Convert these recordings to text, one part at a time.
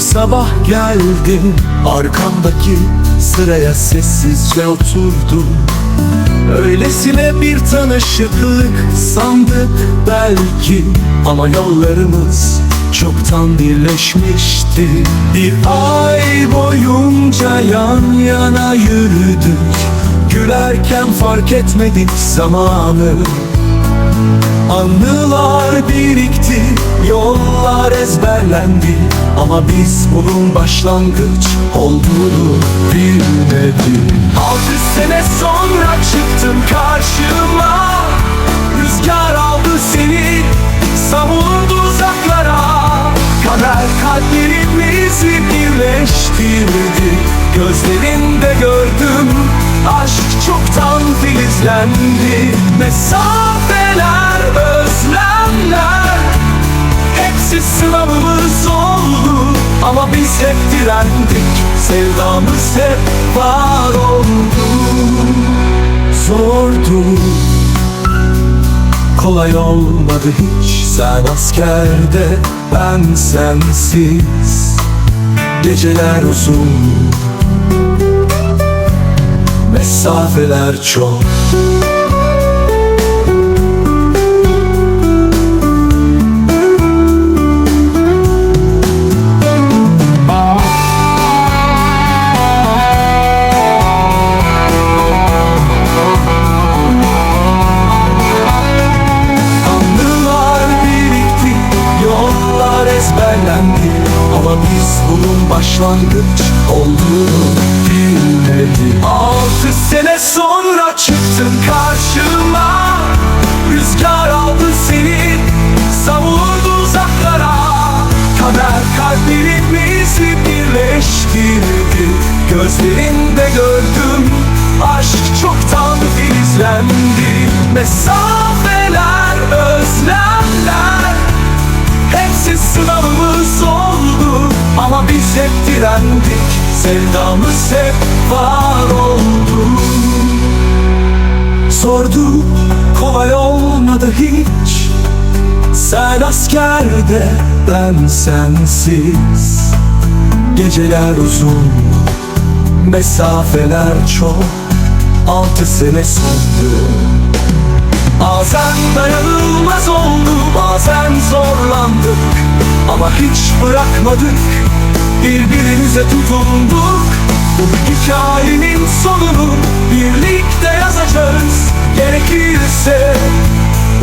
sabah geldin Arkamdaki sıraya sessizce oturdun Öylesine bir tanışıklık sandık belki. Ama yollarımız çoktan birleşmişti. Bir ay boyunca yan yana yürüdük. Gülerken fark etmedik zamanı. Anılar birikti, yollar ezberlendi Ama biz bunun başlangıç olduğunu bilmedik. Altı sene sonra çıktın karşıma. Rüzgar aldı seni, savurdu uzaklara. Kader kalplerimizi birleştirdi Gözlerinde gördüm, aşk çoktan filizlendi. Mesafeler, Sevdamız hep var oldu. Zordu. Kolay olmadı hiç. Sen askerde Ben sensiz. Geceler uzun. Mesafeler çok biz bunun başlangıç olduğunu bilmedik Altı sene sonra çıktın karşıma. Rüzgar aldı seni, savurdu uzaklara. Kader kalplerimizi birleştirdi. Gözlerinde gördüm, aşk çoktan filizlendi. Mesafeler, biz hep direndik. Sevdamız hep var oldu. Sordu kolay olmadı hiç. Sen askerde ben sensiz. Geceler uzun Mesafeler çok. Altı sene sürdü. Bazen dayanılmaz oldu Bazen zorlandık. Ama hiç bırakmadık Birbirimize tutunduk. Bu hikayenin sonunu Birlikte yazacağız. Gerekirse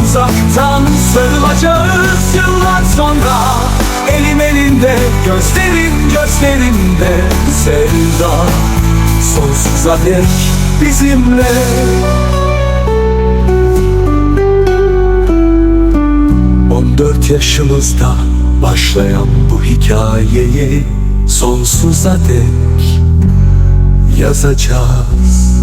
Uzaktan sarılacağız. Yıllar sonra Elim elinde Gözlerim gözlerinde. Sevda Sonsuza dek bizimle. 14 yaşımızda başlayan bu hikayeyi sonsuza dek yazacağız.